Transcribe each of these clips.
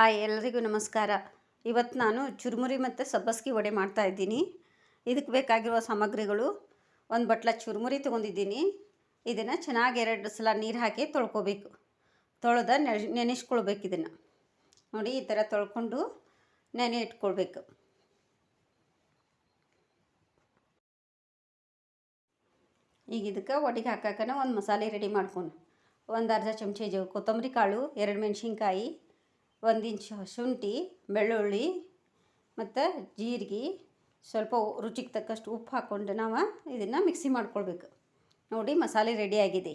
Hi, ಎಲ್ಲರಿಗೂ ನಮಸ್ಕಾರ. ಇವತ್ತು ನಾನು ಚುರುಮುರಿ ಮತ್ತು ಸಬ್ಬಸ್ಗಿ ವಡೆ ಮಾಡ್ತಾ ಇದ್ದೀನಿ. ಇದಕ್ಕೆ ಬೇಕಾಗಿರುವ ಸಾಮಗ್ರಿಗಳು, ಒಂದು ಬಟ್ಲ ಚುರುಮುರಿ ತೊಗೊಂಡಿದ್ದೀನಿ. ಇದನ್ನು ಚೆನ್ನಾಗಿ ಎರಡು ಸಲ ನೀರು ಹಾಕಿ ತೊಳ್ಕೊಬೇಕು. ತೊಳೆದ ನೆನೆಸ್ಕೊಳ್ಬೇಕು ಇದನ್ನು. ನೋಡಿ, ಈ ಥರ ತೊಳ್ಕೊಂಡು ನೆನೆ ಇಟ್ಕೊಳ್ಬೇಕು. ಈಗ ಇದಕ್ಕೆ ಒಡಿಗೆ ಹಾಕಾಕನ ಒಂದು ಮಸಾಲೆ ರೆಡಿ ಮಾಡ್ಕೊಂಡು, ಒಂದು ಅರ್ಧ ಚಮಚ ಕೊತ್ತಂಬರಿ ಕಾಳು, ಎರಡು ಮೆಣಸಿನ್ಕಾಯಿ ಒಂದು ಇಂಚ್ ಶುಂಠಿ, ಬೆಳ್ಳುಳ್ಳಿ ಮತ್ತು ಜೀರಿಗೆ, ಸ್ವಲ್ಪ ರುಚಿಗೆ ತಕ್ಕಷ್ಟು ಉಪ್ಪು ಹಾಕ್ಕೊಂಡು ನಾವು ಇದನ್ನು ಮಿಕ್ಸಿ ಮಾಡ್ಕೊಳ್ಬೇಕು. ನೋಡಿ ಮಸಾಲೆ ರೆಡಿಯಾಗಿದೆ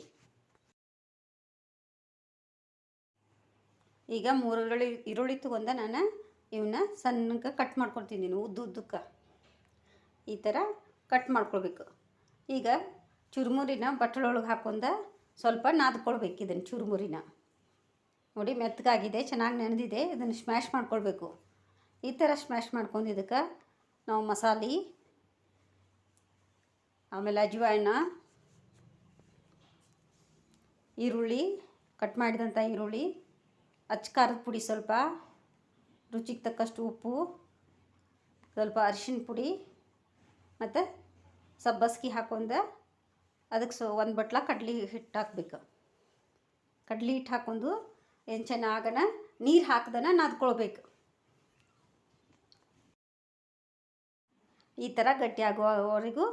ಈಗ ಮೂರು ಈರುಳ್ಳಿ ಈರುಳ್ಳಿ ತೊಗೊಂಡ ನಾನು ಇವನ್ನ ಸಣ್ಣಗೆ ಕಟ್ ಮಾಡ್ಕೊಳ್ತೀನಿ ಉದ್ದು ಉದ್ದಕ್ಕೆ. ಈ ಥರ ಕಟ್ ಮಾಡ್ಕೊಳ್ಬೇಕು. ಈಗ ಚುರುಮುರಿನ ಬಟ್ಟಲೊಳಗೆ ಹಾಕೊಂಡ ಸ್ವಲ್ಪ ನಾದ್ಕೊಳ್ಬೇಕು ಇದನ್ನು ಚುರುಮುರಿನ. ನೋಡಿ ಮೆತ್ತಗಾಗಿದೆ, ಚೆನ್ನಾಗಿ ನೆನೆದಿದೆ. ಇದನ್ನು ಸ್ಮ್ಯಾಶ್ ಮಾಡ್ಕೊಳ್ಬೇಕು. ಈ ಥರ ಸ್ಮ್ಯಾಶ್ ಮಾಡ್ಕೊಂಡು ಇದಕ್ಕೆ ನಾವು ಮಸಾಲೆ, ಆಮೇಲೆ ಅಜ್ವಾಯ್ನ ಈರುಳ್ಳಿ ಕಟ್ ಮಾಡಿದಂಥ ಈರುಳ್ಳಿ, ಅಚ್ಚ ಖಾರದ ಪುಡಿ ಸ್ವಲ್ಪ, ರುಚಿಗೆ ತಕ್ಕಷ್ಟು ಉಪ್ಪು, ಸ್ವಲ್ಪ ಅರಿಶಿನ ಪುಡಿ, ಮತ್ತು ಸಬ್ಬಸ್ಗಿ ಹಾಕೊಂಡು ಅದಕ್ಕೆ ಸೊ ಒಂದು ಬಟ್ಲ ಕಡ್ಲಿ ಹಿಟ್ಟು ಹಾಕ್ಬೇಕು. ಕಡ್ಲಿ ಹಿಟ್ಟು ಹಾಕೊಂಡು ಏನು ಚೆನ್ನಾಗನ ನೀರು ಹಾಕ್ದನ ನಾದ್ಕೊಳ್ಬೇಕು. ಈ ಥರ ಗಟ್ಟಿ ಆಗುವವರೆಗೂ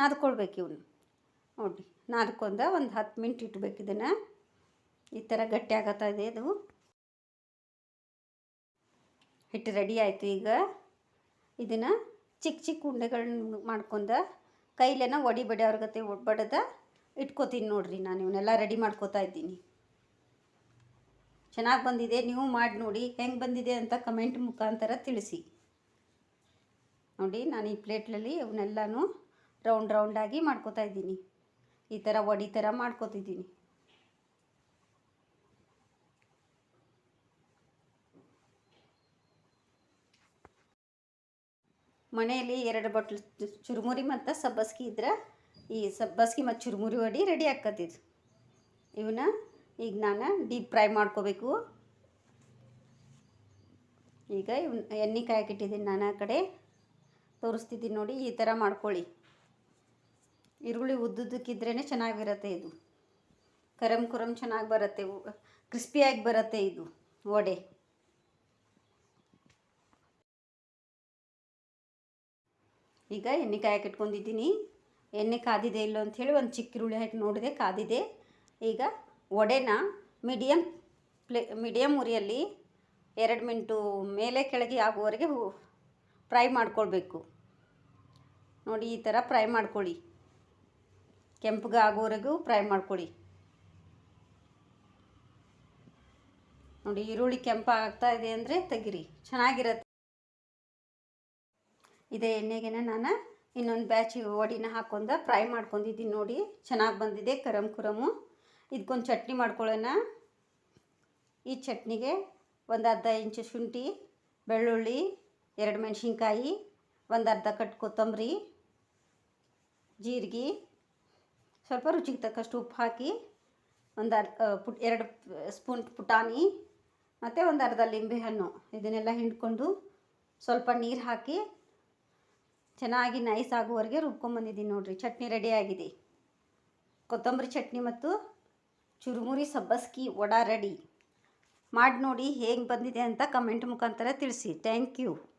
ನಾದ್ಕೊಳ್ಬೇಕು ಇವನು. ನೋಡಿ ನಾದ್ಕೊಂಡ ಒಂದು ಹತ್ತು ಮಿನಿಟ್ ಇಟ್ಬೇಕು ಇದನ್ನು. ಈ ಥರ ಗಟ್ಟಿ ಆಗತ್ತಾ ಇದೆ ಇದು. ಹಿಟ್ಟು ರೆಡಿ ಆಯಿತು ಈಗ. ಇದನ್ನು ಚಿಕ್ಕ ಚಿಕ್ಕ ಉಂಡೆಗಳನ್ನ ಮಾಡ್ಕೊಂಡ ಕೈಲೇನ ಒಡಿ ಬಡಿಯವ್ರ ಗತೆ ಬಡದ ಇಟ್ಕೋತೀನಿ ನೋಡಿರಿ ನಾನು, ಇವನ್ನೆಲ್ಲ ರೆಡಿ ಮಾಡ್ಕೋತಾ ಇದ್ದೀನಿ. ಚೆನ್ನಾಗಿ ಬಂದಿದೆ, ನೀವು ಮಾಡಿ ನೋಡಿ, ಹೆಂಗೆ ಬಂದಿದೆ ಅಂತ ಕಮೆಂಟ್ ಮುಖಾಂತರ ತಿಳಿಸಿ. ನೋಡಿ, ನಾನು ಈ ಪ್ಲೇಟ್ಲಲ್ಲಿ ಅವನ್ನೆಲ್ಲನೂ ರೌಂಡ್ ರೌಂಡಾಗಿ ಮಾಡ್ಕೋತಾ ಇದ್ದೀನಿ. ಈ ಥರ ಒಡಿ ಥರ ಮಾಡ್ಕೋತಿದ್ದೀನಿ. ಮನೆಯಲ್ಲಿ ಎರಡು ಬಟ್ಲು ಚುರುಮುರಿ ಮತ್ತು ಸಬ್ಬಸ್ಗಿ ಇದ್ರೆ, ಈ ಸಬ್ಬಸ್ಗಿ ಮತ್ತು ಚುರುಮುರಿ ವಡಿ ರೆಡಿ ಆಕ್ಕತ್ತಿದ್ದು ಇವನ್ನ ಈಗ ನಾನು ಡೀಪ್ ಫ್ರೈ ಮಾಡ್ಕೋಬೇಕು. ಈಗ ಎಣ್ಣೆ ಕಾಯಕ್ಕಿಟ್ಟಿದ್ದೀನಿ ನಾನು ಆ ಕಡೆ. ತೋರಿಸ್ತಿದ್ದೀನಿ ನೋಡಿ, ಈ ಥರ ಮಾಡ್ಕೊಳ್ಳಿ. ಈರುಳ್ಳಿ ಉದ್ದುದ್ದಕ್ಕಿದ್ರೇ ಚೆನ್ನಾಗಿರುತ್ತೆ ಇದು. ಕರಮ್ ಕುರಮ್ ಚೆನ್ನಾಗಿ ಬರುತ್ತೆ ಕ್ರಿಸ್ಪಿಯಾಗಿ ಬರುತ್ತೆ ಇದು ವಡೆ. ಈಗ ಎಣ್ಣೆ ಕಾಯಕ್ಕೆ ಇಟ್ಕೊಂಡಿದ್ದೀನಿ ಎಣ್ಣೆ ಕಾದಿದೆ ಇಲ್ಲೋ ಅಂಥೇಳಿ ಒಂದು ಚಿಕ್ಕ ಈರುಳ್ಳಿ ಹಾಕಿ ನೋಡಿದೆ, ಕಾದಿದೆ. ಈಗ ವಡೆನ ಮೀಡಿಯಮ್ ಪ್ಲೇ ಮೀಡಿಯಮ್ ಉರಿಯಲ್ಲಿ ಎರಡು ಮಿಂಟು ಮೇಲೆ ಕೆಳಗೆ ಆಗುವವರೆಗೆ ಫ್ರೈ ಮಾಡ್ಕೊಳ್ಬೇಕು. ನೋಡಿ, ಈ ಥರ ಫ್ರೈ ಮಾಡ್ಕೊಳ್ಳಿ. ಕೆಂಪಗೆ ಆಗೋವರೆಗೂ ಫ್ರೈ ಮಾಡ್ಕೊಳ್ಳಿ. ನೋಡಿ, ಈರುಳ್ಳಿ ಕೆಂಪು ಆಗ್ತಾ ಇದೆ ಅಂದರೆ ತೆಗಿರಿ. ಚೆನ್ನಾಗಿರತ್ತೆ. ಇದೇ ಎಣ್ಣೆಗೆ ನಾನು ಇನ್ನೊಂದು ಬ್ಯಾಚ್ ವಡಿನ ಹಾಕೊಂಡ ಫ್ರೈ ಮಾಡ್ಕೊಂಡಿದ್ದೀನಿ ನೋಡಿ. ಚೆನ್ನಾಗಿ ಬಂದಿದೆ ಕರಮ್ ಕುರಮು. ಇದಕ್ಕೊಂದು ಚಟ್ನಿ ಮಾಡ್ಕೊಳ್ಳೋಣ. ಈ ಚಟ್ನಿಗೆ ಒಂದು ಅರ್ಧ ಇಂಚು ಶುಂಠಿ, ಬೆಳ್ಳುಳ್ಳಿ, ಎರಡು ಮೆಣಸಿನ್ಕಾಯಿ, ಒಂದು ಅರ್ಧ ಕಟ್ ಕೊತ್ತಂಬರಿ, ಜೀರಿಗೆ, ಸ್ವಲ್ಪ ರುಚಿಗೆ ತಕ್ಕಷ್ಟು ಉಪ್ಪು ಹಾಕಿ ಒಂದು ಅರ್ಧ ಪುಟ್, ಎರಡು ಸ್ಪೂನ್ ಪುಟಾಣಿ ಮತ್ತು ಒಂದು ಅರ್ಧ ಲಿಂಬೆಹಣ್ಣು ಇದನ್ನೆಲ್ಲ ಹಿಂಡ್ಕೊಂಡು ಸ್ವಲ್ಪ ನೀರು ಹಾಕಿ ಚೆನ್ನಾಗಿ ನೈಸ್ ಆಗುವವರೆಗೆ ರುಬ್ಕೊಂಬಂದಿದ್ದೀನಿ ನೋಡಿರಿ. ಚಟ್ನಿ ರೆಡಿಯಾಗಿದೆ ಕೊತ್ತಂಬರಿ ಚಟ್ನಿ ಮತ್ತು ಚುರುಮುರಿ ಸಬ್ಬಸ್ಕಿ ವಡಾ ರೆಡಿ. ಮಾಡಿ ನೋಡಿ ಹೇಗೆ ಬಂದಿದೆ ಅಂತ ಕಮೆಂಟ್ ಮುಖಾಂತರ ತಿಳಿಸಿ. Thank you.